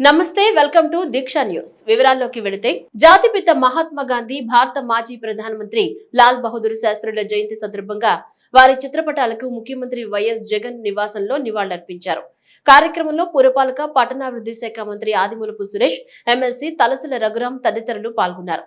నమస్తే welcome to Deeksha news. వివరాల్లోకి వెళితే జాతిపిత మహాత్మా గాంధీ భారత మాజీ ప్రధానమంత్రి లాల్ బహదూర్ శాస్త్రుల జయంతి సందర్భంగా వారి చిత్రపటాలకు ముఖ్యమంత్రి వైఎస్ జగన్ నివాసంలో నివాళులర్పించారు. కార్యక్రమంలో పురపాలక పట్టణాభివృద్ధి శాఖ మంత్రి ఆదిమూలపు సురేష్ ఎమ్మెల్సీ తలసిల రఘురాం తదితరులు పాల్గొన్నారు.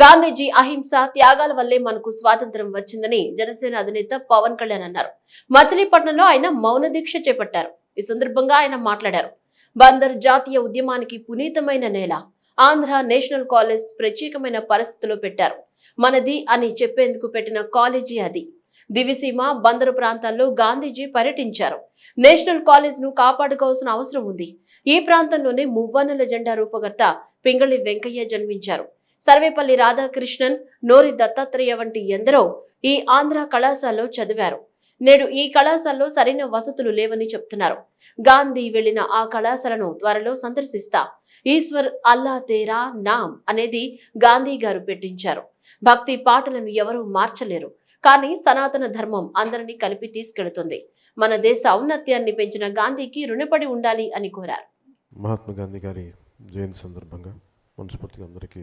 గాంధీజీ అహింస త్యాగాల వల్లే మనకు స్వాతంత్రం వచ్చిందని జనసేన అధినేత పవన్ కళ్యాణ్ అన్నారు. మచిలీపట్నంలో ఆయన మౌన దీక్ష చేపట్టారు. ఈ సందర్భంగా ఆయన మాట్లాడారు. బందర్ జాతీయ ఉద్యమానికి పునీతమైన నేల ఆంధ్ర నేషనల్ కాలేజ్ ప్రత్యేకమైన పరిస్థితిలో పెట్టారు. మనది అని చెప్పేందుకు పెట్టిన కాలేజీ అది. దివిసీమ బందరు ప్రాంతాల్లో గాంధీజీ పర్యటించారు. నేషనల్ కాలేజ్ను కాపాడుకోవాల్సిన అవసరం ఉంది. ఈ ప్రాంతంలోనే మువ్వన్నెల జెండా రూపకర్త పింగళి వెంకయ్య జన్మించారు. సర్వేపల్లి రాధాకృష్ణన్ నోరి దత్తాత్రేయ వంటి ఎందరో ఈ ఆంధ్ర కళాశాలలో చదివారు. నేడు ఈ కళాశాలలో సరైన వసతులు లేవని చెప్తున్నారు. గాంధీ వెళ్ళిన ఆ కళాశాలను త్వరలో సందర్శిస్తా. ఈశ్వర్ అల్లా తేరా నామ్ అనేది గాంధీ గారు పెట్టించారు. భక్తి పాటలను ఎవరూ మార్చలేరు. కానీ సనాతన ధర్మం అందరినీ కలిపి తీసుకెడుతుంది మన దేశ ఔన్నత్యాన్ని పెంచిన గాంధీకి రుణపడి ఉండాలి అని కోరారు. మహాత్మా గాంధీ గారి జయంతి సందర్భంగా మనస్ఫూర్తిగా అందరికీ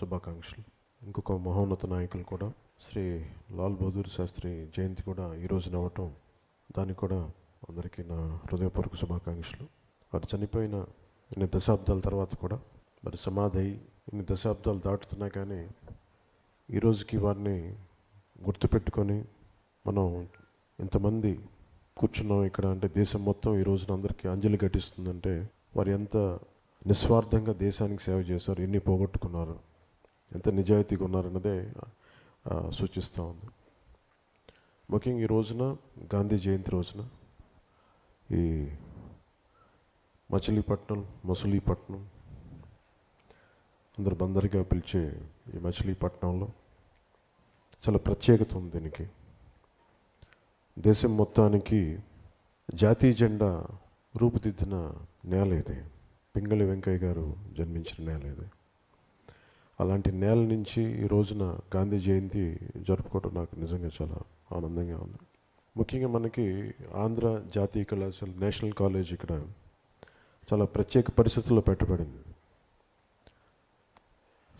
శుభాకాంక్షలు. ఇంకొక మహోన్నత నాయకులు కూడా శ్రీ లాల్ బహదూర్ శాస్త్రి జయంతి కూడా ఈ రోజున అవ్వటం దానికి కూడా అందరికీ నా హృదయపూర్వక శుభాకాంక్షలు. వారు చనిపోయిన ఇన్ని దశాబ్దాల తర్వాత కూడా మరి సమాధి అయి ఇన్ని దశాబ్దాలు దాటుతున్నా కానీ ఈ రోజుకి వారిని గుర్తుపెట్టుకొని మనం ఇంతమంది కూర్చున్నాం ఇక్కడ. అంటే దేశం మొత్తం ఈ రోజున అందరికీ అంజలి ఘటిస్తుందంటే వారు ఎంత నిస్వార్థంగా దేశానికి సేవ చేశారు ఎన్ని పోగొట్టుకున్నారు. ఎంత నిజాయితీగా ఉన్నారన్నదే సూచిస్తూ ఉంది. ముఖ్యంగా ఈ రోజున గాంధీ జయంతి రోజున ఈ మచిలీపట్నం మసులీపట్నం అందరు బందరిగా పిలిచే ఈ మచిలీపట్నంలో చాలా ప్రత్యేకత ఉంది దీనికి. దేశం మొత్తానికి జాతీయ జెండా రూపుదిద్దిన నేల ఇది. పింగళి వెంకయ్య గారు జన్మించిన నేల ఇది. అలాంటి నేల నుంచి ఈ రోజున గాంధీ జయంతి జరుపుకోవడం నాకు నిజంగా చాలా ఆనందంగా ఉంది. ముఖ్యంగా మనకి ఆంధ్ర జాతీయ కళాశాల నేషనల్ కాలేజ్ ఇక్కడ చాలా ప్రత్యేక పరిస్థితుల్లో పెట్టబడింది.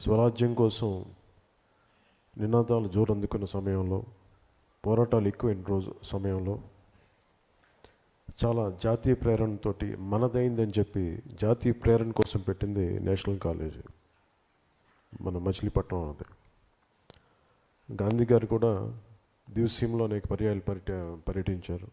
స్వరాజ్యం కోసం నినాదాలు జోరందుకున్న సమయంలో పోరాటాలు ఎక్కువైన రోజు సమయంలో చాలా జాతీయ ప్రేరణతోటి మనదైందని చెప్పి జాతీయ ప్రేరణ కోసం పెట్టింది నేషనల్ కాలేజ్. మన మచిలీపట్నం అది. గాంధీ గారు కూడా దివసీంలో అనేక పర్యాలు పర్యట పర్యటించారు.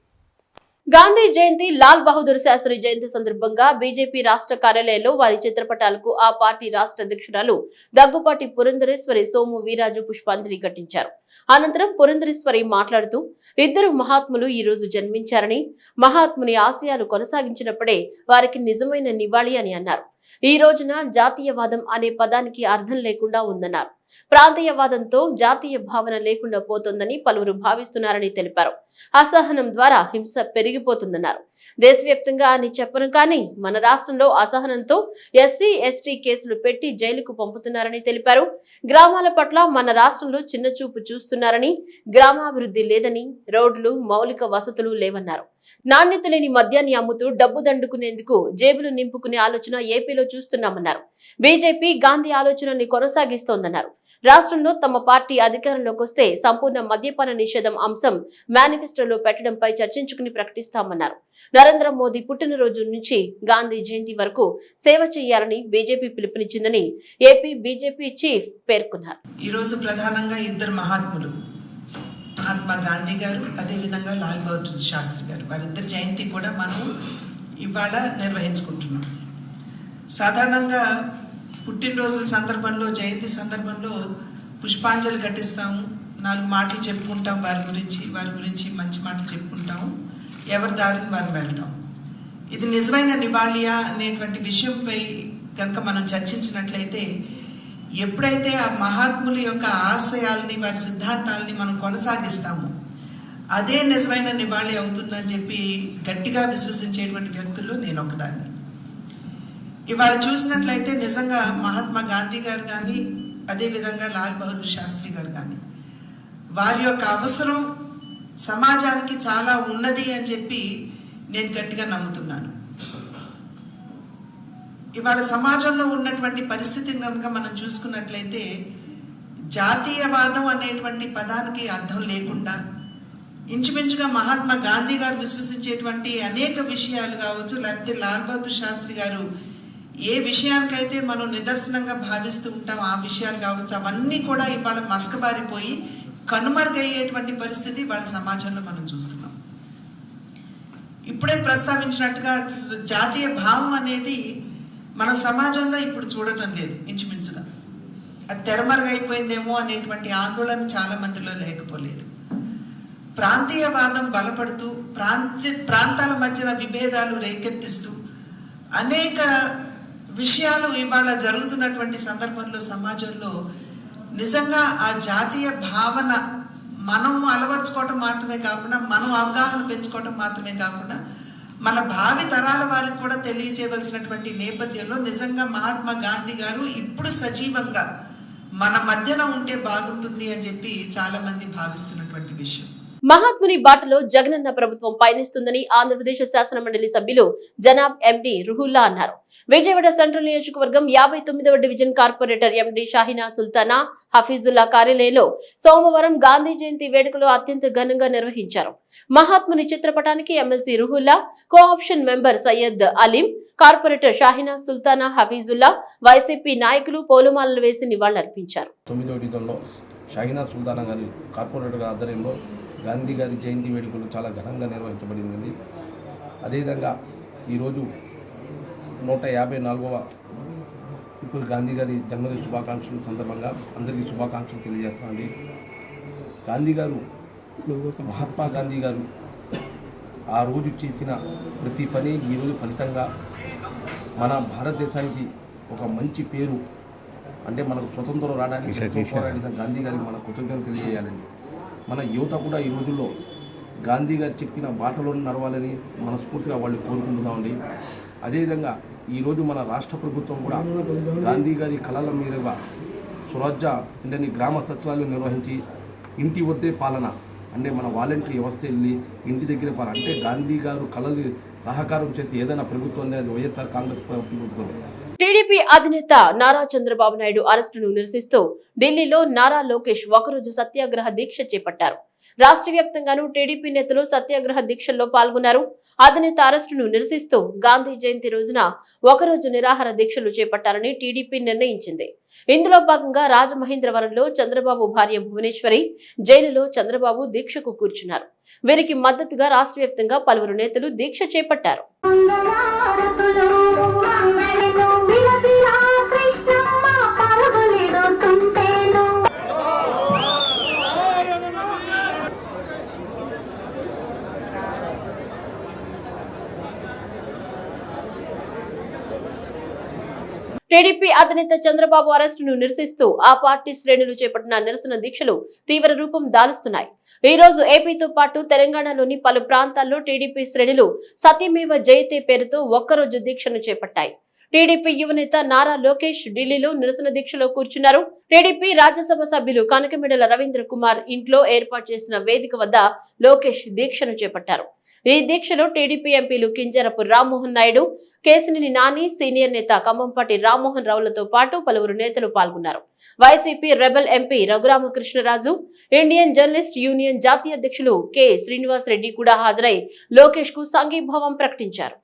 గాంధీ జయంతి లాల్ బహదూర్ శాస్త్రి జయంతి సందర్భంగా బీజేపీ రాష్ట్ర కార్యాలయంలో వారి చిత్రపటాలకు ఆ పార్టీ రాష్ట్ర అధ్యక్షురాలు దగ్గుపాటి పురంధరేశ్వరి సోము వీరాజు పుష్పాంజలి ఘటించారు. అనంతరం పురంధరేశ్వరి మాట్లాడుతూ ఇద్దరు మహాత్ములు ఈ రోజు జన్మించారని మహాత్ముని ఆశయాలు కొనసాగించినప్పుడే వారికి నిజమైన నివాళి అని అన్నారు. ఈ రోజున జాతీయవాదం అనే పదానికి అర్థం లేకుండా ఉందన్నారు. ప్రాంతీయవాదంతో జాతీయ భావన లేకుండా పోతోందని పలువురు భావిస్తున్నారని తెలిపారు. అసహనం ద్వారా హింస పెరిగిపోతుందన్నారు. దేశవ్యాప్తంగా అని చెప్పను. కానీ మన రాష్ట్రంలో అసహనంతో ఎస్సీ ఎస్టీ కేసులు పెట్టి జైలుకు పంపుతున్నారని తెలిపారు. గ్రామాల పట్ల మన రాష్ట్రంలో చిన్న చూపు చూస్తున్నారని గ్రామాభివృద్ధి లేదని రోడ్లు మౌలిక వసతులు లేవన్నారు. నాణ్యత లేని మద్యాన్ని అమ్ముతూ డబ్బు దండుకునేందుకు జేబులు నింపుకునే ఆలోచన ఏపీలో చూస్తున్నామన్నారు. బీజేపీ గాంధీ ఆలోచనని కొనసాగిస్తోందన్నారు. రాష్ట్రంలో తమ పార్టీ అధికారంలోకి వస్తే సంపూర్ణ మద్యపాన నిషేధం అంశం మేనిఫెస్టోలో పెట్టడంపై చర్చించుకుని ప్రకటిస్తామన్నారు. నరేంద్ర మోదీ పుట్టినరోజు నుంచి గాంధీ జయంతి వరకు సేవ చేయాలని బీజేపీ పిలుపునిచ్చిందని ఏపీ బీజేపీ చీఫ్ పేర్కొన్నారు. ఈరోజు ప్రధానంగా ఇద్దరు మహాత్ములు మహాత్మా గాంధీ గారు అదేవిధంగా లాల్ బహదూర్ శాస్త్రి గారు. వారిద్దరి జయంతి కూడా మనం ఇవాళ నిర్వహించుకుంటున్నాం. సాధారణంగా పుట్టినరోజు సందర్భంలో జయంతి సందర్భంలో పుష్పాంజలి ఘటిస్తాము. నాలుగు మాటలు చెప్పుకుంటాం వారి గురించి వారి గురించి మంచి మాటలు చెప్పుకుంటాము. ఎవరి దారిని వారు వెళ్తాం. ఇది నిజమైన నివాళియా అనేటువంటి విషయంపై కనుక మనం చర్చించినట్లయితే ఎప్పుడైతే ఆ మహాత్ముల యొక్క ఆశయాల్ని వారి సిద్ధాంతాలని మనం కొనసాగిస్తామో అదే నిజమైన నివాళి అవుతుందని చెప్పి గట్టిగా విశ్వసించేటువంటి వ్యక్తుల్లో నేను ఒకదాన్ని. ఇవాళ చూసినట్లయితే నిజంగా మహాత్మా గాంధీ గారు కానీ అదేవిధంగా లాల్ బహదూర్ శాస్త్రి గారు కానీ వారి యొక్క అవసరం సమాజానికి చాలా ఉన్నది అని చెప్పి నేను గట్టిగా నమ్ముతున్నాను. ఇవాళ సమాజంలో ఉన్నటువంటి పరిస్థితిని కనుక మనం చూసుకున్నట్లయితే జాతీయవాదం అనేటువంటి పదానికి అర్థం లేకుండా ఇంచుమించుగా మహాత్మా గాంధీ గారు విశ్వసించేటువంటి అనేక విషయాలు కావచ్చు లేకపోతే లాల్ బహదూర్ శాస్త్రి గారు ఏ విషయానికైతే మనం నిదర్శనంగా భావిస్తూ ఉంటాం ఆ విషయాలు కావచ్చు అవన్నీ కూడా ఇవాళ మసకబారిపోయి కనుమరుగయ్యేటువంటి పరిస్థితి వాళ్ళ సమాజంలో మనం చూస్తున్నాం. ఇప్పుడే ప్రస్తావించినట్టుగా జాతీయ భావం అనేది మన సమాజంలో ఇప్పుడు చూడటం లేదు ఇంచుమించుగా. అది తెరమరుగైపోయిందేమో అనేటువంటి ఆందోళన చాలా మందిలో లేకపోలేదు. ప్రాంతీయవాదం బలపడుతూ ప్రాంత ప్రాంతాల మధ్యన విభేదాలు రేకెత్తిస్తూ అనేక విషయాలు ఇవాళ జరుగుతున్నటువంటి సందర్భంలో సమాజంలో నిజంగా ఆ జాతీయ భావన మనం అలవర్చుకోవటం మాత్రమే కాకుండా మనం అవగాహన పెంచుకోవటం మాత్రమే కాకుండా మన భావి తరాల వారికి కూడా తెలియజేయవలసినటువంటి నేపథ్యంలో నిజంగా మహాత్మా గాంధీ గారు ఇప్పుడు సజీవంగా మన మధ్యన ఉంటే బాగుంటుంది అని చెప్పి చాలా మంది భావిస్తున్నటువంటి విషయం. మహాత్ముని బాటలో జగనన్న ప్రభుత్వం పయనిస్తుందని ఆంధ్రప్రదేశ్ శాసన మండలి సభ్యులు జనాబ్ ఎండి రుహుల్లా అన్నారు. విజయవాడ సెంట్రల్ నియోజకవర్గం యాభై తొమ్మిదవ division corporator MD Shahina Sultana Hafeezulla కార్యాలయంలో సోమవారం గాంధీ జయంతి వేడుకలు అత్యంత ఘనంగా నిర్వహించారు. మహాత్ముని చిత్రపటానికి MLC Ruhulla co-option member Syed Aleem corporator Shahina Sultana Hafeezulla YCP నాయకులు పోలుమాలలు వేసి నివాళులర్పించారు. తొమ్మిదో షాహినా సుల్తానా గారి కార్పొరేటర్ ఆధ్వర్యంలో గాంధీ గారి జయంతి వేడుకలు చాలా ఘనంగా నిర్వహించబడింది అదేవిధంగా ఈరోజు నూట యాభై నాలుగవ ఇప్పుడు గాంధీ గారి జన్మదిన శుభాకాంక్షల సందర్భంగా అందరికీ శుభాకాంక్షలు తెలియజేస్తామండి గాంధీ గారు మహాత్మా గాంధీ గారు ఆ రోజు చేసిన ప్రతి పని ఈరోజు ఫలితంగా మన భారతదేశానికి ఒక మంచి పేరు అంటే మనకు స్వతంత్రం రావడానికి పోరాడిన గాంధీ గారికి మన కృతజ్ఞతలు తెలియజేయాలండి. మన యువత కూడా ఈ రోజుల్లో గాంధీ గారు చెప్పిన బాటలో నడవాలని మనస్ఫూర్తిగా వాళ్ళు కోరుకుంటున్నామండి. అదేవిధంగా ఈరోజు మన రాష్ట్ర ప్రభుత్వం కూడా గాంధీ గారి కళల మీదుగా స్వరాజ్య అంటే గ్రామ సచివాలయం నిర్వహించి ఇంటి వద్దే పాలన అంటే మన వాలంటరీ వ్యవస్థ వెళ్ళి ఇంటి దగ్గర పాలన. అంటే గాంధీ గారు కళలు సహకారం చేసి ఏదైనా ప్రభుత్వం అనేది వైఎస్ఆర్ కాంగ్రెస్ ప్రభుత్వం. టీడీపీ అధినేత నారా చంద్రబాబు నాయుడు అరెస్టును నిరసిస్తూ ఢిల్లీలో నారా లోకేష్ ఒకరోజు సత్యాగ్రహ దీక్ష చేపట్టారు. రాష్ట్ర వ్యాప్తంగానూ టీడీపీ నేతలు సత్యాగ్రహ దీక్షల్లో పాల్గొన్నారు. అధినేత అరెస్టును నిరసిస్తూ గాంధీ జయంతి రోజున ఒకరోజు నిరాహార దీక్షలు చేపట్టాలని టీడీపీ నిర్ణయించింది. ఇందులో భాగంగా రాజమహేంద్రవరంలో చంద్రబాబు భార్య భువనేశ్వరి జైలులో చంద్రబాబు దీక్షకు కూర్చున్నారు. వీరికి మద్దతుగా రాష్ట్ర పలువురు నేతలు దీక్ష చేపట్టారు. టీడీపీ అధినేత చంద్రబాబు అరెస్టును నిరసిస్తూ ఆ పార్టీ శ్రేణులు చేపట్టిన నిరసన దీక్షలు తీవ్ర రూపం దాలుస్తున్నాయి. ఈ రోజు ఏపీతో పాటు తెలంగాణలోని పలు ప్రాంతాల్లో టీడీపీ శ్రేణులు సత్యమేవ జయతే పేరుతో ఒక్కరోజు దీక్షను చేపట్టాయి. టీడీపీ యువనేత నారా లోకేష్ ఢిల్లీలో నిరసన దీక్షలో కూర్చున్నారు. టీడీపీ రాజ్యసభ సభ్యులు కనకమిడల రవీంద్ర కుమార్ ఇంట్లో ఏర్పాటు చేసిన వేదిక వద్ద లోకేష్ దీక్షను చేపట్టారు. ఈ దీక్షలో TDP MPs Kinjarapu Rammohan Naidu Kesineni Nani senior నేత కంభంపాటి రామ్మోహన్ రావులతో పాటు పలువురు నేతలు పాల్గొన్నారు. YCP rebel MP Raghuramakrishnaraju Indian journalist union జాతీయ అధ్యక్షులు కె శ్రీనివాస్ రెడ్డి కూడా హాజరై లోకేష్కు సంఘీభావం ప్రకటించారు.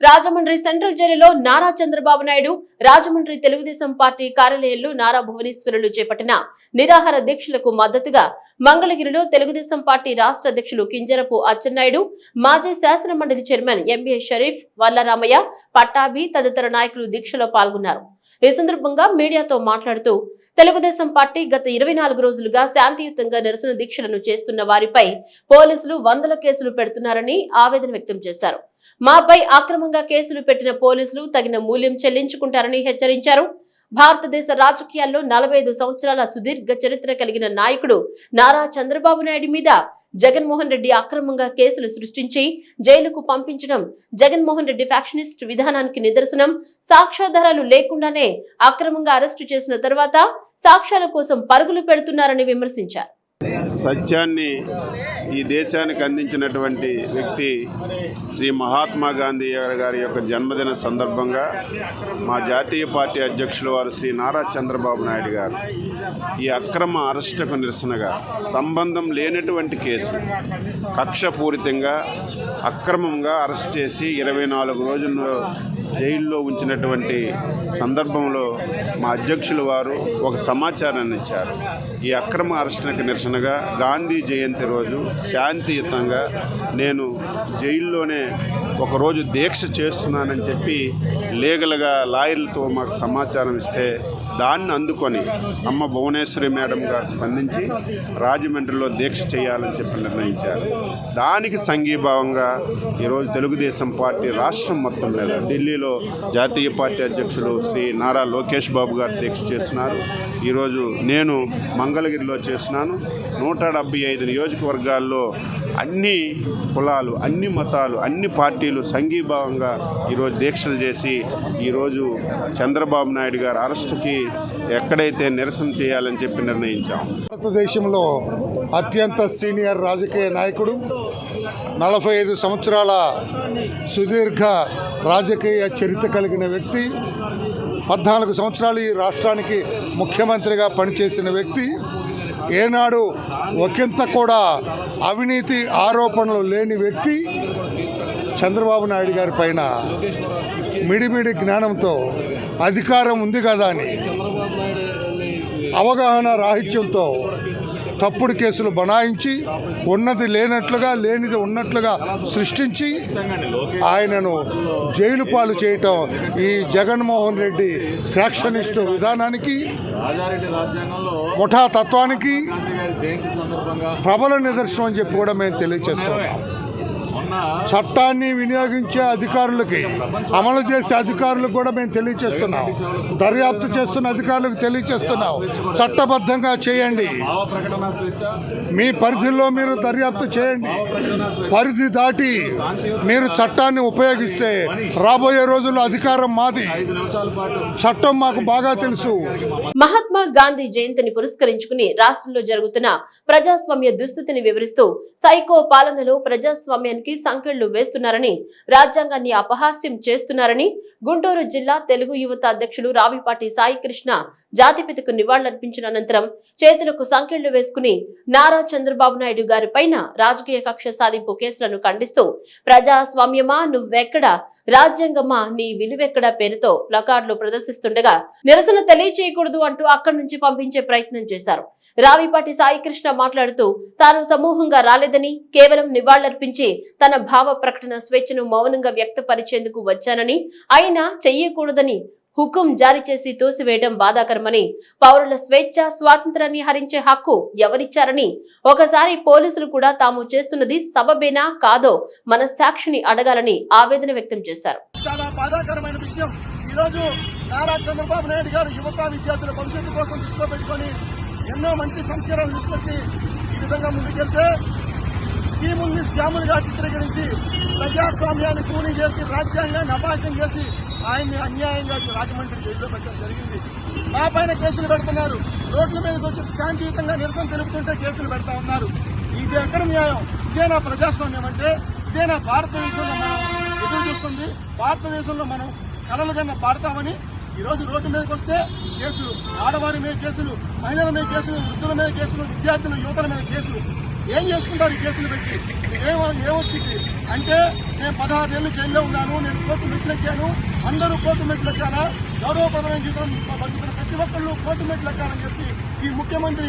రాజమండ్రి సెంట్రల్ జైలులో నారా చంద్రబాబు నాయుడు రాజమండ్రి తెలుగుదేశం పార్టీ కార్యాలయంలో నారా భువనేశ్వరులు చేపట్టిన నిరాహార దీక్షలకు మద్దతుగా మంగళగిరిలో తెలుగుదేశం పార్టీ రాష్ట్ర అధ్యక్షులు కింజరపు అచ్చెన్నాయుడు మాజీ శాసన మండలి చైర్మన్ ఎంఏ షరీఫ్ వల్లరామయ్య పట్టాభి తదితర నాయకులు దీక్షలో పాల్గొన్నారు. ఈ సందర్భంగా మీడియాతో మాట్లాడుతూ తెలుగుదేశం పార్టీ గత ఇరవై నాలుగు రోజులుగా శాంతియుతంగా నిరసన దీక్షలను చేస్తున్న వారిపై పోలీసులు వందల కేసులు పెడుతున్నారని ఆవేదన వ్యక్తం చేశారు. మాపై అక్రమంగా కేసులు పెట్టిన పోలీసులు తగిన మూల్యం చెల్లించుకుంటారని హెచ్చరించారు. భారతదేశ రాజకీయాల్లో నలభై సంవత్సరాల సుదీర్ఘ చరిత్ర కలిగిన నాయకుడు నారా చంద్రబాబు నాయుడు మీద జగన్మోహన్ రెడ్డి అక్రమంగా కేసులు సృష్టించి జైలుకు పంపించడం జగన్మోహన్ రెడ్డి ఫ్యాక్షనిస్ట్ విధానానికి నిదర్శనం సాక్ష్యాధారాలు లేకుండానే అక్రమంగా అరెస్టు చేసిన తర్వాత సాక్ష్యాల కోసం పరుగులు పెడుతున్నారని విమర్శించారు. సత్యాన్ని ఈ దేశానికి అందించినటువంటి వ్యక్తి శ్రీ మహాత్మా గాంధీ గారి యొక్క జన్మదిన సందర్భంగా మా జాతీయ పార్టీ అధ్యక్షుల వారు శ్రీ నారా చంద్రబాబు నాయుడు గారు ఈ అక్రమ అరెస్టుకు నిరసనగా సంబంధం లేనటువంటి కేసు కక్షపూరితంగా అక్రమంగా అరెస్ట్ చేసి ఇరవై నాలుగు రోజుల్లో జైల్లో ఉంచినటువంటి సందర్భంలో మా అధ్యక్షుల వారు ఒక సమాచారాన్ని ఇచ్చారు. ఈ అక్రమ అరెస్టులకు నిరసనగా గాంధీ జయంతి రోజు శాంతియుతంగా నేను జైల్లోనే ఒకరోజు దీక్ష చేస్తున్నానని చెప్పి లీగల్గా లాయర్లతో మాకు సమాచారం ఇస్తే దాన్ని అందుకొని అమ్మ భువనేశ్వరి మేడం గారు స్పందించి రాజమండ్రిలో దీక్ష చేయాలని చెప్పి నిర్ణయించారు. దానికి సంఘీభావంగా ఈరోజు తెలుగుదేశం పార్టీ రాష్ట్రం మొత్తం మీద ఢిల్లీలో జాతీయ పార్టీ అధ్యక్షులు శ్రీ నారా లోకేష్ బాబు గారు దీక్ష చేస్తున్నారు. ఈరోజు నేను మంగళగిరిలో చేస్తున్నాను. నూట డెబ్బై ఐదు నియోజకవర్గాల్లో అన్ని కులాలు అన్ని మతాలు అన్ని పార్టీలు సంఘీభావంగా ఈరోజు దీక్షలు చేసి ఈరోజు చంద్రబాబు నాయుడు గారు అరెస్టుకి ఎక్కడైతే నిరసన చేయాలని చెప్పి నిర్ణయించాం. భారతదేశంలో అత్యంత సీనియర్ రాజకీయ నాయకుడు నలభై ఐదు సంవత్సరాల సుదీర్ఘ రాజకీయ చరిత్ర కలిగిన వ్యక్తి పద్నాలుగు సంవత్సరాలు ఈ రాష్ట్రానికి ముఖ్యమంత్రిగా పనిచేసిన వ్యక్తి ఏనాడు ఒకంత కూడా అవినీతి ఆరోపణలు లేని వ్యక్తి చంద్రబాబు నాయుడు గారి పైన మిడిమిడి జ్ఞానంతో అధికారం ఉంది కదా అని అవగాహన రాహిత్యంతో తప్పుడు కేసులు బనాయించి ఉన్నది లేనట్లుగా లేనిది ఉన్నట్లుగా సృష్టించి ఆయనను జైలు పాలు చేయటం ఈ జగన్మోహన్ రెడ్డి ఫ్యాక్షనిస్టు విధానానికి ముఠా తత్వానికి ప్రబల నిదర్శనం అని చెప్పి కూడా మేము తెలియజేస్తున్నాం. చట్టాన్ని వినియోగించే అధికారులకి అమలు చేసే అధికారులకు కూడా మేము తెలియచేస్తున్నాం. దర్యాప్తు చేస్తున్న అధికారులకు తెలియచేస్తున్నాం. చట్టబద్ధంగా చేయండి. మీ పరిధిలో మీరు దర్యాప్తు చేయండి. పరిధి దాటి మీరు చట్టాన్ని ఉపయోగిస్తే రాబోయే రోజుల్లో అధికారం మాది. చట్టం మాకు బాగా తెలుసు. మహాత్మా గాంధీ జయంతిని పురస్కరించుకుని రాష్ట్రంలో జరుగుతున్న ప్రజాస్వామ్య దుస్థితిని వివరిస్తూ సైకో పాలనలో ప్రజాస్వామ్యానికి సంకెళ్ళు వేస్తున్నారని రాజ్యాంగాన్ని అపహాస్యం చేస్తున్నారని గుంటూరు జిల్లా తెలుగు యువత అధ్యక్షులు రావిపాటి సాయికృష్ణ జాతిపితకు నివాళులర్పించిన అనంతరం చేతులకు సంకెళ్ళు వేసుకుని నారా చంద్రబాబు నాయుడు గారి పైన రాజకీయ కక్ష సాధింపు కేసులను ఖండిస్తూ ప్రజాస్వామ్యమా? నువ్వెక్కడ? రాజ్యాంగమా? నీ విలువెక్కడ? పేరుతో ప్లకార్డులు ప్రదర్శిస్తుండగా నిరసన తెలియచేయకూడదు అంటూ అక్కడి నుంచి పంపించే ప్రయత్నం చేశారు. రావిపాటి సాయికృష్ణ మాట్లాడుతూ తాను సమూహంగా రాలేదని కేవలం నివాళులర్పించి తన భావ ప్రకటన స్వేచ్ఛను మౌనంగా వ్యక్తపరిచేందుకు వచ్చానని అయినా చెయ్యకూడదని హుకుం జారీ చేసి తోసివేయడం బాధాకరమని పౌరుల స్వేచ్ఛ స్వాతంత్రాన్ని హరించే హక్కు ఎవరిచ్చారని ఒకసారి పోలీసులు కూడా తాము చేస్తున్నది సబబేనా కాదో మన సాక్షిని అడగాలని ఆవేదన వ్యక్తం చేశారు. చాలా బాధాకరమైన విషయం. ఈరోజు నారా చంద్రబాబు నాయుడు గారు యువత విద్యార్థుల భవిష్యత్తు కోసం దృష్టిలో పెట్టుకొని ఎన్నో మంచి సంస్కరణలు తీసుకొచ్చి ఈ విధంగా ముందుకెళ్తే స్కీముల్ని స్కాములుగా చిత్రీకరించి ప్రజాస్వామ్యాన్ని కూని చేసి రాజ్యాంగాన్ని అపాసం చేసి ఆయన్ని అన్యాయంగా రాజమండ్రి జైల్లో పెట్టడం జరిగింది. మా పైన కేసులు పెడుతున్నారు. రోడ్ల మీదకి వచ్చి శాంతియుతంగా నిరసన తెలుపుతుంటే కేసులు పెడతా ఉన్నారు. ఇది ఎక్కడ న్యాయం? ఇదేనా ప్రజాస్వామ్యం అంటే ఇదేనా భారతదేశంలో మనం ఎదురు చూస్తుంది. భారతదేశంలో మనం కలలు కన్నా పాడతామని ఈరోజు రోడ్డు మీదకి వస్తే కేసులు ఆడవారి మీద కేసులు మహిళల మీద కేసులు వృద్ధుల మీద కేసులు విద్యార్థులు యువతల మీద కేసులు. ఏం చేసుకుంటారు ఈ కేసులు పెట్టి? ఏమ ఏమొచ్చింది అంటే నేను పదహారు ఏళ్ళు జైల్లో ఉన్నాను నేను కోర్టు మెట్లెక్కాను. అందరూ కోర్టు మెట్లెక్కారా గౌరవప్రదమైన జీవితం బతుకుతున్న ప్రతి ఒక్కళ్ళు కోర్టు మెట్లెక్కాలని చెప్పి ముఖ్యమంత్రి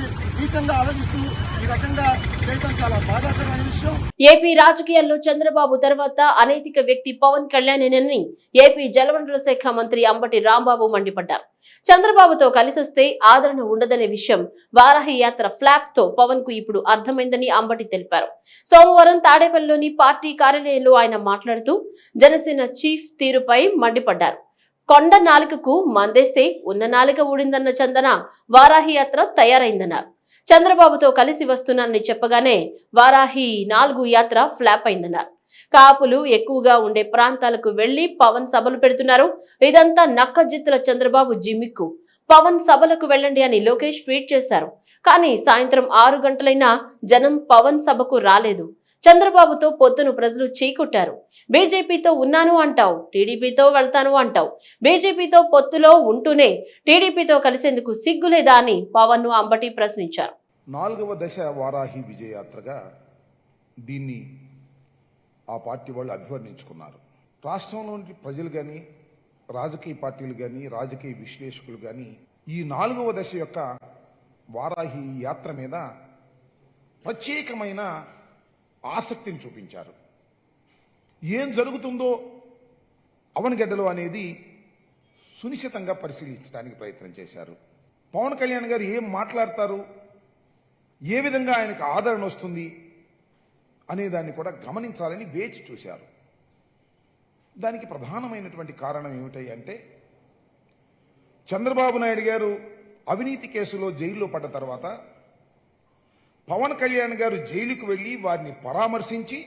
ఆలోచిస్తూ ఈ రకంగా చేయడం చాలా బాధాకరమైన విషయం. ఏపీ రాజకీయాల్లో చంద్రబాబు తర్వాత అనైతిక వ్యక్తి పవన్ కళ్యాణేనని ఏపీ జలవనరుల శాఖ మంత్రి అంబటి రాంబాబు మండిపడ్డారు. చంద్రబాబుతో కలిసి వస్తే ఆదరణ ఉండదనే విషయం వారాహి యాత్ర ఫ్లాప్తో పవన్కు ఇప్పుడు అర్థమైందని అంబటి తెలిపారు. సోమవారం తాడేపల్లిలోని పార్టీ కార్యాలయంలో ఆయన మాట్లాడుతూ జనసేన చీఫ్ తీరుపై మండిపడ్డారు. కొండ నాలుకకు మందేస్తే ఉన్న నాలుక ఊడిందన్న చందన వారాహి యాత్ర తయారైందన్నారు. చంద్రబాబుతో కలిసి వస్తున్నానని చెప్పగానే వారాహి నాలుగు యాత్ర ఫ్లాప్ అయిందన్నారు. కాపులు ఎక్కువగా ఉండే ప్రాంతాలకు వెళ్ళి పవన్ సభలు పెడుతున్నారు. ఇదంతా నక్కజిత్తుల చంద్రబాబు జిమ్మిక్కు. పవన్ సభలకు వెళ్ళండి అని లోకేష్ ట్వీట్ చేశారు. కానీ సాయంత్రం ఆరు గంటలైనా జనం పవన్ సభకు రాలేదు. చంద్రబాబుతో పొత్తును ప్రజలు చీకొట్టారు. బీజేపీతో ఉన్నాను అంటావు టీడీపీతో వెళ్తాను అంటావు. బీజేపీతో పొత్తులో ఉంటూనే టీడీపీతో కలిసేందుకు సిగ్గులేదా అని పవన్ను అంబటి ప్రశ్నించారు. నాలుగవ దశ వారాహి విజయయాత్రగా దీన్ని ఆ పార్టీ వాళ్ళు అభివర్ణించుకున్నారు. రాష్ట్రంలోని ప్రజలు కానీ రాజకీయ పార్టీలు కానీ రాజకీయ విశ్లేషకులు కానీ ఈ నాలుగవ దశ యొక్క వారాహి యాత్ర మీద ప్రత్యేకమైన ఆసక్తిని చూపించారు. ఏం జరుగుతుందో అవనగడ్డలో అనేది సునిశ్చితంగా పరిశీలించడానికి ప్రయత్నం చేశారు. పవన్ కళ్యాణ్ గారు ఏం మాట్లాడతారు? ఏ విధంగా ఆయనకు ఆదరణ వస్తుంది? అనేదాన్ని కూడా గమనించాలని వేచి చూశారు. దానికి ప్రధానమైనటువంటి కారణం ఏమిటంటే చంద్రబాబు నాయుడు గారు అవినీతి కేసులో జైల్లో పడ్డ తర్వాత పవన్ కళ్యాణ్ గారు జైలుకు వెళ్ళి వారిని పరామర్శించి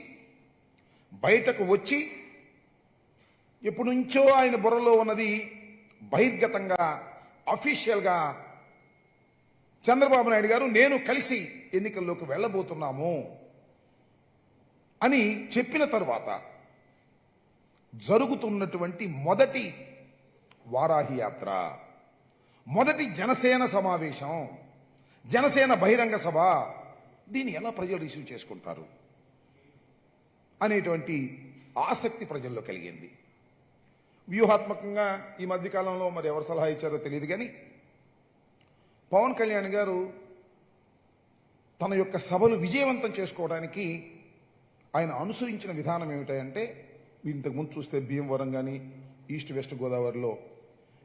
బయటకు వచ్చి ఎప్పటి నుంచో ఆయన బుర్రలో ఉన్నది బహిర్గతంగా అఫీషియల్గా చంద్రబాబు నాయుడు గారు నేను కలిసి ఎన్నికల్లోకి వెళ్ళబోతున్నాము అని చెప్పిన తర్వాత జరుగుతున్నటువంటి మొదటి వారాహి యాత్ర మొదటి జనసేన సమావేశం జనసేన బహిరంగ సభ దీన్ని ఎలా ప్రజలు రిసీవ్ చేసుకుంటారు? అనేటువంటి ఆసక్తి ప్రజల్లో కలిగింది. వ్యూహాత్మకంగా ఈ మధ్యకాలంలో మరి ఎవరు సలహా ఇచ్చారో తెలియదు కానీ పవన్ కళ్యాణ్ గారు తన యొక్క సభలు విజయవంతం చేసుకోవడానికి ఆయన అనుసరించిన విధానం ఏమిటంటే ఇంతకుముందు చూస్తే భీమవరం కానీ ఈస్ట్ వెస్ట్ గోదావరిలో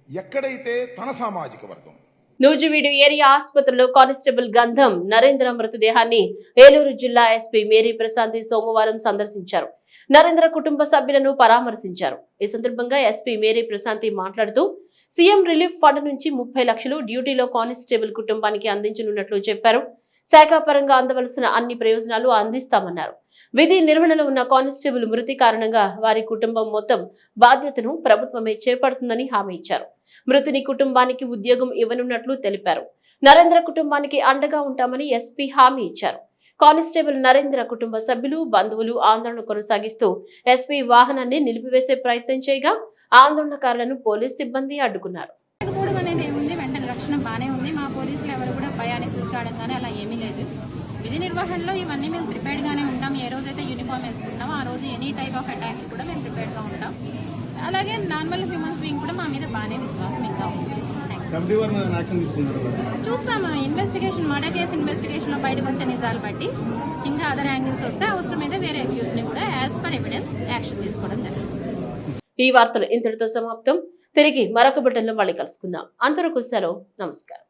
ఎక్కడైతే తన సామాజిక వర్గం నూజివీడు ఏరియా ఆసుపత్రిలో కానిస్టేబుల్ గంధం నరేంద్ర మృతదేహాన్ని ఏలూరు జిల్లా ఎస్పీ మేరీ ప్రశాంతి సోమవారం సందర్శించారు. నరేంద్ర కుటుంబ సభ్యులను పరామర్శించారు. ఈ సందర్భంగా ఎస్పీ మేరీ ప్రశాంతి మాట్లాడుతూ సీఎం రిలీఫ్ ఫండ్ నుంచి ముప్పై లక్షలు డ్యూటీలో కానిస్టేబుల్ కుటుంబానికి అందించనున్నట్లు చెప్పారు. శాఖాపరంగా అందవలసిన అన్ని ప్రయోజనాలు అందిస్తామన్నారు. విధి నిర్వహణలో ఉన్న కానిస్టేబుల్ మృతి కారణంగా వారి కుటుంబం మొత్తం బాధ్యతను ప్రభుత్వమే చేపడుతుందని హామీ ఇచ్చారు. మృతుని కుటుంబానికి ఉద్యోగం ఇవ్వనున్నట్లు తెలిపారు. నరేంద్ర కుటుంబానికి అండగా ఉంటామని ఎస్పీ హామీ ఇచ్చారు. కానిస్టేబుల్ నరేంద్ర కుటుంబ సభ్యులు బంధువులు ఆందోళన కొనసాగిస్తూ ఎస్పీ వాహనాన్ని నిలిపివేసే ప్రయత్నం చేయగా ఆందోళనకారులను పోలీస్ సిబ్బంది అడ్డుకున్నారు. వెంటనే రక్షణ బాగానే ఉంది. మా పోలీసులు ఎవరు కూడా భయానికి గురికావడం కానీ అలా ఏమీ లేదు. విధి నిర్వహణలో ఇవన్నీ మేము ప్రిపేర్డ్గానే ఉంటాం. ఏ రోజైతే యూనిఫామ్ వేసుకుంటామో ఆ రోజు ఎనీ టైప్ ఆఫ్ అటాక్ కూడా మేము ప్రిపేర్గా ఉంటాం. అలాగే నార్మల్ హ్యూమన్స్ బీయింగ్ కూడా మా మీద బాగానే విశ్వాసం ఇంకా ఉంది. Thank you. చూస్తాం ఇన్వెస్టిగేషన్ మర్డర్ కేసు ఇన్వెస్టిగేషన్లో బయటకు వచ్చే నిజాలు బట్టి ఇంకా అదర్ యాంగిల్స్ వస్తే అవసరమైతే వేరే అక్యూస్ని కూడా యాజ్ పర్ ఎవిడెన్స్ యాక్షన్ తీసుకోవడం జరుగుతుంది. ఈ వార్తలు ఇంతటితో సమాప్తం. తిరిగి మరొక బిడ్డల్లో మళ్ళీ కలుసుకుందాం. అంతవరకు సెలవు. నమస్కారం.